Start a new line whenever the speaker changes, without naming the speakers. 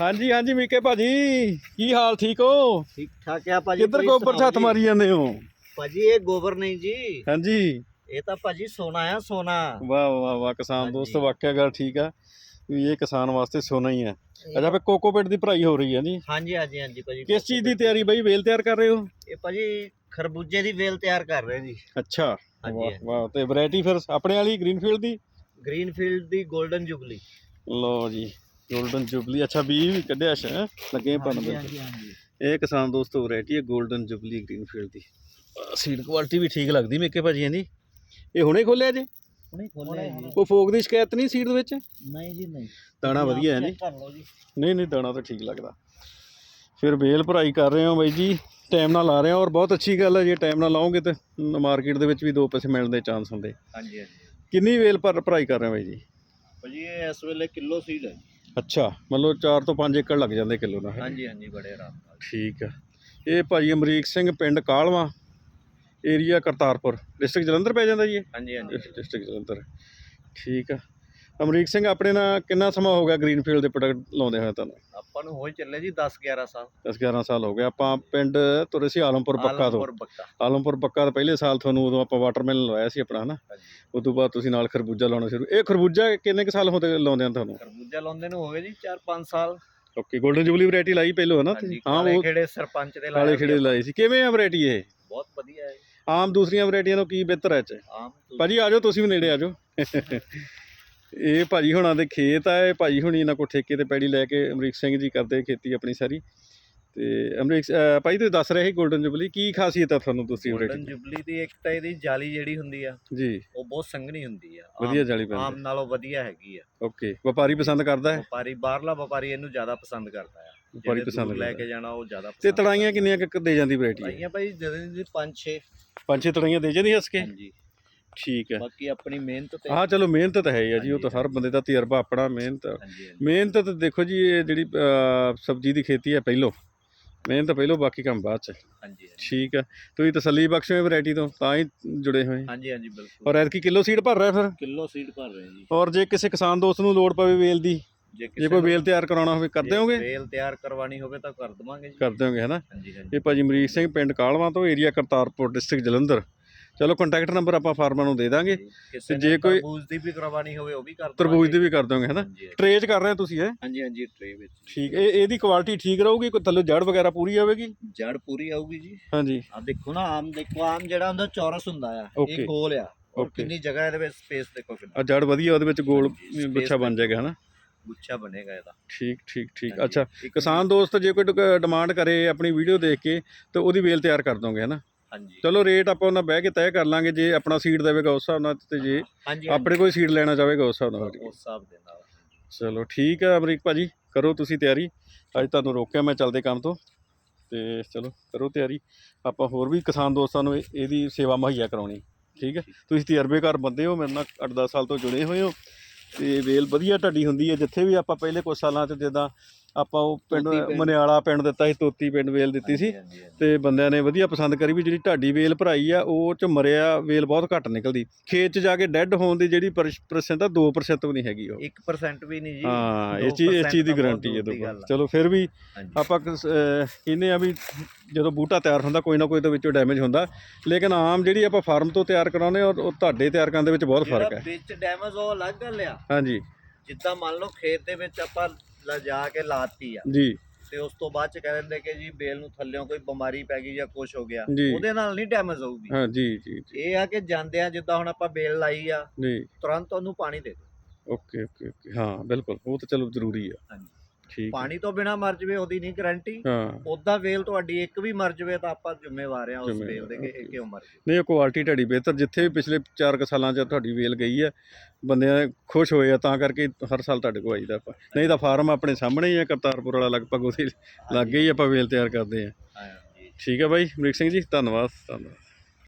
ਹਾਂਜੀ ਹਾਂਜੀ ਮੀਕੇ ਭਾਜੀ। ਕੀ ਹਾਲ ਠੀਕ ਹੋ?
ਠੀਕ ਠਾਕ ਆ ਭਾਜੀ
ਕਿੱਧਰ ਗੋਬਰ ਛੱਤ? ਮਾਰੀ ਜਾਂਦੇ ਹੋ?
ਭਾਜੀ ਇਹ ਗੋਬਰ ਨਹੀਂ ਜੀ।
ਹਾਂਜੀ।
ਇਹ ਤਾਂ ਭਾਜੀ ਸੋਨਾ ਆ ਸੋਨਾ।
ਵਾਹ ਵਾਹ ਵਾਹ ਕਿਸਾਨ। ਦੋਸਤ ਵਾਕਿਆ ਗੱਲ ਠੀਕ ਆ ਵੀ ਇਹ ਕਿਸਾਨ ਵਾਸਤੇ ਸੋਨਾ ਹੀ ਹੈ ਅੱਛਾ ਫੇ ਕੋਕੋਪੀਟ ਦੀ ਭਰਾਈ ਹੋ ਰਹੀ ਹੈ ਜੀ।
ਹਾਂਜੀ ਹਾਂਜੀ ਹਾਂਜੀ ਭਾਜੀ
ਕਿਸ ਚੀਜ਼ ਦੀ ਤਿਆਰੀ ਬਈ ਵੇਲ ਤਿਆਰ ਕਰ ਰਹੇ ਹੋ?
ਇਹ ਭਾਜੀ ਖਰਬੂਜੇ ਦੀ ਵੇਲ ਤਿਆਰ ਕਰ ਰਹੇ ਜੀ।
ਅੱਛਾ। ਵਾਹ। ਵਾਹ ਤੇ ਵੈਰਾਈਟੀ ਫਿਰ ਆਪਣੇ ਵਾਲੀ ਗ੍ਰੀਨਫੀਲਡ ਦੀ?
ਗ੍ਰੀਨਫੀਲਡ ਦੀ 골ਡਨ ਜੁਬਲੀ।
ਲਓ ਜੀ। 골ਡਨ ਜੁਬਲੀ ਅੱਛਾ ਬੀ ਵੀ ਕੱਢਿਆ ਸ਼ ਲੱਗੇ
ਹਾਂਜੀ ਹਾਂਜੀ
ਇਹ ਕਿਸਾਨ ਦੋਸਤੋ ਵੈਰਾਈਟੀ ਹੈ 골ਡਨ ਜੁਬਲੀ ਗ੍ਰੀਨਫੀਲਡ ਦੀ। ਸੀਡ ਕੁਆਲਿਟੀ ਵੀ ਠੀਕ ਲੱਗਦੀ ਮੇਕੇ ਭਾਜੀ ਹਾਂਜੀ ਇਹ ਹੁਣੇ ਖੋਲਿਆ ਜੀ?
ਹੁਣੇ ਖੋਲਿਆ ਜੀ।
ਕੋਈ ਫੋਕ ਦੀ ਸ਼ਿਕਾਇਤ ਨਹੀਂ ਸੀਡ ਦੇ ਵਿੱਚ?
ਨਹੀਂ ਜੀ ਨਹੀਂ।
ਦਾਣਾ ਵਧੀਆ ਹੈ ਜੀ। ਨਹੀਂ ਨਹੀਂ ਦਾਣਾ ਤਾਂ ਠੀਕ ਲੱਗਦਾ। ਫਿਰ ਬੇਲ ਭਰਾਈ ਕਰ ਰਹੇ ਹੋ ਬਾਈ ਜੀ। ਟਾਈਮ ਨਾਲ ਲਾ ਰਹੇ ਹੋ ਔਰ ਬਹੁਤ ਅੱਛੀ ਗੱਲ ਹੈ ਜੇ ਟਾਈਮ ਨਾਲ ਲਾਓਗੇ ਤੇ ਮਾਰਕੀਟ ਦੇ ਵਿੱਚ ਵੀ ਦੋ ਪੈਸੇ ਮਿਲਣ ਦੇ ਚਾਂਸ ਹੁੰਦੇ।
ਹਾਂਜੀ ਹਾਂਜੀ।
ਕਿੰਨੀ ਵੇਲ ਪਰ ਭਰਾਈ ਕਰ ਰਹੇ ਹੋ ਬਾਈ ਜੀ?
ਭਾਜੀ ਇਹ ਇਸ ਵੇਲੇ ਕਿਲੋ ਸੀਡ ਹੈ
ਅੱਛਾ ਮਤਲਬ 4 ਤੋਂ 5 ਏਕੜ ਲੱਗ ਜਾਂਦੇ ਕਿਲੋ ਹੈਂ?
ਹਾਂਜੀ ਹਾਂਜੀ ਬੜੇ ਆਰਾਮ ਨਾਲ।
ਠੀਕ ਆ। ਇਹ ਭਾਈ ਅਮਰੀਕ ਸਿੰਘ ਪਿੰਡ ਕਾਲਵਾ ਏਰੀਆ ਕਰਤਾਰਪੁਰ ਡਿਸਟ੍ਰਿਕਟ ਜਲੰਧਰ ਪੈ ਜਾਂਦਾ ਜੀ
ਹਾਂਜੀ ਹਾਂਜੀ
ਡਿਸਟ੍ਰਿਕਟ ਜਲੰਧਰ। ਠੀਕ ਆ। ਅਮਰੀਕ ਸਿੰਘ ਆਪਣੇ ਨਾਲ ਕਿੰਨਾ ਸਮਾਂ ਹੋ ਗਿਆ ਗ੍ਰੀਨਫੀਲਡ ਦੇ ਪ੍ਰੋਡਕਟ ਲਾਉਂਦੇ ਹੋਏ ਤੁਹਾਨੂੰ?
ਆਪਾਂ ਨੂੰ ਹੋਈ ਚੱਲੇ ਜੀ 10 11 ਸਾਲ।
10 11 ਸਾਲ ਹੋ ਗਏ। ਆਪਾਂ ਪਿੰਡ ਤੁਰੇ ਸੀ ਆਲਮਪੁਰ ਬੱਕਾ ਤੋਂ।
ਆਲਮਪੁਰ ਬੱਕਾ
ਬੱਕਾ ਦਾ ਪਹਿਲੇ ਸਾਲ ਤੁਹਾਨੂੰ ਉਦੋਂ ਆਪਾਂ ਵਾਟਰਮੈਲਨ ਲਵਾਇਆ ਸੀ ਆਪਣਾ ਹਨਾ? ਉਸ ਤੋਂ ਬਾਅਦ ਤੁਸੀਂ ਨਾਲ ਖਰਬੂਜਾ ਲਾਉਣਾ ਸ਼ੁਰੂ ਇਹ ਖਰਬੂਜਾ ਕਿੰਨੇ ਕੁ ਸਾਲ ਹੁੰਦੇ ਲਾਉਂਦੇ ਆ ਤੁਹਾਨੂੰ?
ਲਾਉਂਦੇ ਨੂੰ ਹੋ ਗਏ ਜੀ 4-5 ਸਾਲ।
ਓਕੇ 골ਡਨ ਜੁਬਲੀ ਵੈਰਾਈਟੀ ਲਾਈ ਪਹਿਲੋਂ ਹਨਾ
ਹਾਂਜੀ
ਤੁਸੀਂ? ਹਾਂ ਉਹ
ਖੇੜੇ ਸਰਪੰਚ ਦੇ
ਕਾਲੇ
ਲਾਏ
ਖੇੜੇ ਲਾਈ ਸੀ। ਕਿਵੇਂ ਆ ਵੈਰਾਈਟੀ ਇਹ?
ਬਹੁਤ ਵਧੀਆ ਹੈ
ਆਮ ਦੂਸਰੀਆਂ ਵੈਰਾਈਟੀਆਂ ਤੋਂ ਕੀ ਬਿਹਤਰ ਹੈ ਇਹ ਚ?
ਆਮ ਤੁਸੀਂ-
ਭਾਜੀ ਆਜੋ ਤੁਸੀਂ ਵੀ ਨੇੜੇ ਆਜੋ ਇਹ ਭਾਜੀ ਹੁਣਾਂ ਦੇ ਖੇਤ ਆ ਇਹ ਭਾਜੀ ਹੁਣੀ ਇਹਨਾਂ ਕੋਲ ਠੇਕੇ ਤੇ ਪੈੜੀ ਲੈ ਕੇ ਅਮਰੀਕ ਸਿੰਘ ਜੀ ਕਰਦੇ ਖੇਤੀ ਆਪਣੀ ਸਾਰੀ। ਤੇ ਅਮਰੀਕ ਭਾਈ ਤੁਸੀਂ ਦੱਸ ਰਹੇ ਸੀ 골ਡਨ ਜੁਬਲੀ ਕੀ ਖਾਸੀਅਤ ਆ ਤੁਹਾਨੂੰ ਦੂਸਰੀ
ਗੋਲਡਨ
ਵੈਰਾਈਟੀ
ਜੁਬਲੀ ਦੀ ਇੱਕ ਤਾਂ ਇਹਦੀ ਜਾਲੀ ਜਿਹੜੀ ਹੁੰਦੀ ਆ
ਜੀ।
ਉਹ ਬਹੁਤ ਸੰਘਣੀ ਹੁੰਦੀ ਆ। ਆਮ-
ਵਧੀਆ ਜਾਲੀ
ਆਮ
ਪੈਂਦੀ
ਨਾਲੋਂ ਵਧੀਆ ਹੈਗੀ ਆ।
ਓਕੇ ਵਪਾਰੀ ਪਸੰਦ ਕਰਦਾ ਹੈ?
ਵਪਾਰੀ ਬਾਹਰਲਾ ਵਪਾਰੀ ਇਹਨੂੰ ਜ਼ਿਆਦਾ ਪਸੰਦ ਕਰਦਾ ਆ।
ਵਪਾਰੀ ਪਸੰਦ
ਦੂਰ ਲੈ
ਕਰਦਾ।
ਕੇ ਜਾਣਾ ਉਹ ਜ਼ਿਆਦਾ
ਤੇ
ਪਸੰਦ
ਤੜਾਈਆਂ ਕਿੰਨੀਆਂ ਕੁ ਦੇ ਜਾਂਦੀ ਵੈਰਾਈਟੀ ਹੈ
ਭਾਈ ਜਦੋਂ ਦੀ 5-6
ਪੰਜ ਛੇ। ਤੜਾਈਆਂ ਦੇ ਜਾਂਦੀ ਹੱਸ ਕੇ?
ਹਾਂਜੀ।
ਠੀਕ ਹੈ।
ਬਾਕੀ ਆਪਣੀ ਮਿਹਨਤ ਤੇ
ਹਾਂ ਚਲੋ ਮਿਹਨਤ ਤਾਂ ਹੈ ਹੀ ਆ ਜੀ ਉਹ ਤਾਂ ਹਰ ਬੰਦੇ ਦਾ ਤਜਰਬਾ ਆਪਣਾ ਮਿਹਨਤ।
ਹਾਂਜੀ ਹਾਂਜੀ।
ਮਿਹਨਤ ਤਾਂ ਦੇਖੋ ਜੀ ਇਹ ਜਿਹੜੀ ਅਹ, ਸਬਜ਼ੀ ਦੀ ਖੇਤੀ ਹੈ ਪਹਿਲੋਂ। ਮਿਹਨਤ ਪਹਿਲੋਂ ਬਾਕੀ ਕੰਮ ਬਾਅਦ ਚ।
ਹਾਂਜੀ ਹਾਂਜੀ।
ਠੀਕ ਹੈ ਤੁਸੀਂ ਤਸੱਲੀ ਬਖਸ਼ੋ ਵੈਰਾਈਟੀ ਤੋਂ ਤਾਂ ਹੀ ਜੁੜੇ ਹੋਏ।
ਹਾਂਜੀ ਹਾਂਜੀ ਬਿਲਕੁਲ।
ਔਰ ਐਤਕੀ ਕਿਲੋ ਸੀਡ ਭਰ ਰਿਹਾ ਫਿਰ?
ਕਿਲੋ ਸੀਡ ਭਰ ਰਹੇ ਜੀ।
ਔਰ ਜੇ ਕਿਸੇ ਕਿਸਾਨ ਦੋਸਤ ਨੂੰ ਲੋੜ ਪਵੇ ਵੇਲ ਦੀ
ਜੇ
ਕੋਈ ਵੇਲ ਤਿਆਰ ਕਰਾਉਣਾ ਹੋਵੇ ਕਰ ਦਿਓਗੇ?
ਵੇਲ ਤਿਆਰ ਕਰਵਾਣੀ ਹੋਵੇ ਤਾਂ ਕਰ ਦਵਾਂਗੇ ਜੀ।
ਕਰ ਦਿਓਗੇ ਹੈਨਾ?
ਹਾਂਜੀ ਹਾਂਜੀ।
ਇਹ ਭਾਜੀ ਅਮਰੀਕ ਸਿੰਘ ਪਿੰਡ ਕਾਲਵਾ ਤੋਂ ਏਰੀਆ ਕਰਤਾਰਪੁਰ ਡਿਸਟ੍ਰਿਕਟ ਜਲੰਧਰ। ਚਲੋ ਕੰਟੈਕਟ ਨੰਬਰ ਆਪਾਂ ਫਾਰਮਾਂ ਨੂੰ ਦੇ ਦਾਂਗੇ।
ਕਿਸੇ
ਜੇ ਕੋਈ-
ਤਰਬੂਜ ਦੀ ਵੀ ਕਰਵਾਣੀ ਹੋਵੇ ਉਹ ਵੀ ਕਰ
ਤਰਬੂਜ ਦੀ ਵੀ ਕਰ ਦੋਗੇ ਹੈਨਾ? ਟਰੇਜ ਕਰ ਰਹੇ ਹੋ ਤੁਸੀਂ ਇਹ?
ਹਾਂਜੀ ਹਾਂਜੀ ਟ੍ਰੇ ਵਿੱਚ
ਠੀਕ ਇਹ ਇਹਦੀ ਕੁਆਲਿਟੀ ਠੀਕ ਰਹੂਗੀ? ਕੋਈ ਥੱਲੇ ਜੜ ਵਗੈਰਾ ਪੂਰੀ ਆਵੇਗੀ?
ਜੜ ਪੂਰੀ ਆਊਗੀ ਜੀ।
ਹਾਂਜੀ।
ਆ ਦੇਖੋ ਨਾ ਆਮ ਦੇਖੋ ਆਮ ਜਿਹੜਾ ਹੁੰਦਾ ਚੌਰਸ ਹੁੰਦਾ ਆ. ਇਹ ਗੋਲ ਆ. ਕਿੰਨੀ ਜਗ੍ਹਾ ਇਹਦੇ ਵਿੱਚ ਸਪੇਸ ਦੇਖੋ ਕਿੰਨਾ।
ਆ ਜੜ ਵਧੀਆ ਉਹਦੇ ਵਿੱਚ ਗੋਲ ਗੁੱਛਾ ਬਣ ਜਾਏਗਾ ਹਨਾ?
ਗੁੱਛਾ ਬਣੇਗਾ ਇਹਦਾ।
ਠੀਕ ਠੀਕ ਠੀਕ। ਅੱਛਾ ਕਿਸਾਨ ਦੋਸਤ ਜੇ ਕੋਈ ਡਿਮਾਂਡ ਕਰੇ ਆਪਣੀ ਵੀਡੀਓ ਦੇਖ ਕੇ ਤਾਂ ਉਹਦੀ ਵੇਲ ਤਿਆਰ ਕਰ ਦੋਗੇ ਹਨਾ?
ਹਾਂਜੀ।
ਚਲੋ ਰੇਟ ਆਪਾਂ ਉਹਨਾਂ ਬਹਿ ਕੇ ਤੈਅ ਕਰ ਲਾਂਗੇ ਜੇ ਆਪਣਾ ਸੀਡ ਦੇਵੇਗਾ ਉਸ ਹਿਸਾਬ ਨਾਲ ਤੇ ਜੇ
ਹਾਂਜੀ
ਆਪਣੇ ਕੋਈ ਸੀਡ ਲੈਣਾ ਚਾਹੇਗਾ ਉਸ ਹਿਸਾਬ ਨਾਲ
ਉਸ ਹਿਸਾਬ ਦੇ ਨਾਲ।
ਚਲੋ ਠੀਕ ਹੈ ਅਮਰੀਕ ਭਾਜੀ ਕਰੋ ਤੁਸੀਂ ਤਿਆਰੀ। ਅੱਜ ਤੁਹਾਨੂੰ ਰੋਕਿਆ ਮੈਂ ਚੱਲਦੇ ਕੰਮ ਤੋਂ। ਤੇ ਚਲੋ ਕਰੋ ਤਿਆਰੀ। ਆਪਾਂ ਹੋਰ ਵੀ ਕਿਸਾਨ ਦੋਸਤਾਂ ਨੂੰ ਇਹ- ਇਹਦੀ ਸੇਵਾ ਮੁਹੱਈਆ ਕਰਾਉਣੀ। ਠੀਕ ਹੈ ਤੁਸੀਂ ਤਜਰਬੇਕਾਰ ਬੰਦੇ ਹੋ ਮੇਰੇ ਨਾਲ 8-10 ਸਾਲ ਤੋਂ ਜੁੜੇ ਹੋਏ ਹੋ। ਤੇ ਵੇਲ ਵਧੀਆ ਢੱਡੀ ਹੁੰਦੀ ਹੈ। ਜਿੱਥੇ ਵੀ ਆਪਾਂ ਪਹਿਲੇ ਕੁਝ ਸਾਲਾਂ 'ਚ ਜਿੱਦਾਂ ਆਪਾਂ ਉਹ ਪਿੰਡ। ਮਨਿਆਲਾ ਪਿੰਡ ਦਿੱਤਾ ਸੀ ਤੋਤੀ ਪਿੰਡ ਵੇਲ ਦਿੱਤੀ ਸੀ। ਤੇ ਬੰਦਿਆਂ ਨੇ ਵਧੀਆ ਪਸੰਦ ਕਰੀ ਵੀ ਜਿਹੜੀ ਢਾਡੀ ਵੇਲ ਭਰਾਈ ਆ ਉਹ ਚ ਮਰਿਆ ਵੇਲ ਬਹੁਤ ਘੱਟ ਨਿਕਲਦੀ। ਖੇਤ ਚ ਜਾ ਕੇ ਡੈੱਡ ਹੋਣ ਦੀ ਜਿਹੜੀ ਪਰਸੈਂਟ ਆ 2% ਵੀ ਨਹੀਂ ਹੈਗੀ ਉਹ।
1% ਵੀ ਨਹੀਂ ਜੀ।
ਹਾਂ ਇਹ ਚੀਜ਼ ਇਸ ਚੀਜ਼ ਦੀ
2% ਤਾਂ
ਗਾਰੰਟੀ ਹੈ ਦੇਖੋ। ਚਲੋ ਫਿਰ ਵੀ ਆਪਾਂ ਕਹਿੰਦੇ ਆ ਵੀ ਜਦੋਂ ਬੂਟਾ ਤਿਆਰ ਹੁੰਦਾ ਕੋਈ ਨਾ ਕੋਈ ਤਾਂ ਵਿੱਚੋਂ ਡੈਮੇਜ ਹੁੰਦਾ। ਲੇਕਿਨ ਆਮ ਜਿਹੜੀ ਆਪਾਂ ਫਾਰਮ ਤੋਂ ਤਿਆਰ ਕਰਾਉਂਦੇ ਔਰ ਉਹ ਤੁਹਾਡੇ ਤਿਆਰ ਕਰਨ ਦੇ ਵਿੱਚ ਬਹੁਤ ਫ਼ਰਕ ਹੈ।
ਵਿੱਚ ਡੈਮੇਜ ਉਹ ਅਲੱਗ ਗੱਲ ਆ।
ਹਾਂਜੀ।
ਜਿੱਦਾਂ ਮੰਨ ਲਓ ਖੇਤ ਦੇ ਵਿੱਚ ਆਪਾਂ ਲਿਜਾ ਕੇ ਲਾਤੀ ਆ।
ਜੀ।
ਤੇ ਉਸ ਤੋਂ ਬਾਅਦ ਚ ਕਹਿ ਦਿੰਦੇ ਕਿ ਜੀ ਬੇਲ ਨੂੰ ਥੱਲਿਓਂ ਕੋਈ ਬਿਮਾਰੀ ਪੈ ਗਈ ਜਾਂ ਕੁਝ ਹੋ ਗਿਆ।
ਜੀ।
ਉਹਦੇ ਨਾਲ ਨਹੀਂ ਡੈਮੇਜ ਹੋਊਗੀ।
ਹਾਂ ਜੀ ਜੀ ਜੀ।
ਇਹ ਆ ਕਿ ਜਾਂਦਿਆਂ ਜਿੱਦਾਂ ਹੁਣ ਆਪਾਂ ਬੇਲ ਲਾਈ ਆ
ਜੀ।
ਤੁਰੰਤ ਉਹਨੂੰ ਪਾਣੀ ਦੇ ਦਿਓ।
Okay okay okay. ਹਾਂ ਬਿਲਕੁਲ। ਉਹ ਤਾਂ ਚਲੋ ਜ਼ਰੂਰੀ ਆ।
ਹਾਂਜੀ।
ਠੀਕ।
ਪਾਣੀ ਤੋਂ ਬਿਨਾ ਮਰ ਜਵੇ ਉਹਦੀ ਨਹੀਂ ਗਾਰੰਟੀ
ਹਾਂ।
ਉਦਾਂ ਵੇਲ ਤੁਹਾਡੀ ਇੱਕ ਵੀ ਮਰ ਜਵੇ ਤਾਂ ਆਪਾਂ ਜ਼ਿੰਮੇਵਾਰ ਆ ਉਸ ਵੇਲ ਦੇ ਕਿ. ਕਿਉਂ ਮਰ ਗਈ
ਨਹੀਂ ਉਹ ਕੁਆਲਿਟੀ ਢੜੀ ਬਿਹਤਰ ਜਿੱਥੇ ਵੀ ਪਿਛਲੇ 4 ਸਾਲਾਂ 'ਚ ਤੁਹਾਡੀ ਵੇਲ ਗਈ ਹੈ ਬੰਦਿਆਂ ਖੁਸ਼ ਹੋਏ ਆ ਤਾਂ ਕਰਕੇ ਹਰ ਸਾਲ ਤੁਹਾਡੇ ਕੋਲ ਆਈਦਾ ਆਪਾਂ। ਨਹੀਂ ਤਾਂ ਫਾਰਮ ਆਪਣੇ ਸਾਹਮਣੇ ਹੀ ਹੈ ਕਰਤਾਰਪੁਰ ਵਾਲਾ ਲਗਭਗ ਉਹਦੇ ਲਾਗੇ ਹੀ ਆਪਾਂ ਵੇਲ ਤਿਆਰ ਕਰਦੇ ਆ। ਠੀਕ ਹੈ ਬਾਈ ਅਮਰੀਕ ਸਿੰਘ ਜੀ ਧੰਨਵਾਦ ਧੰਨਵਾਦ।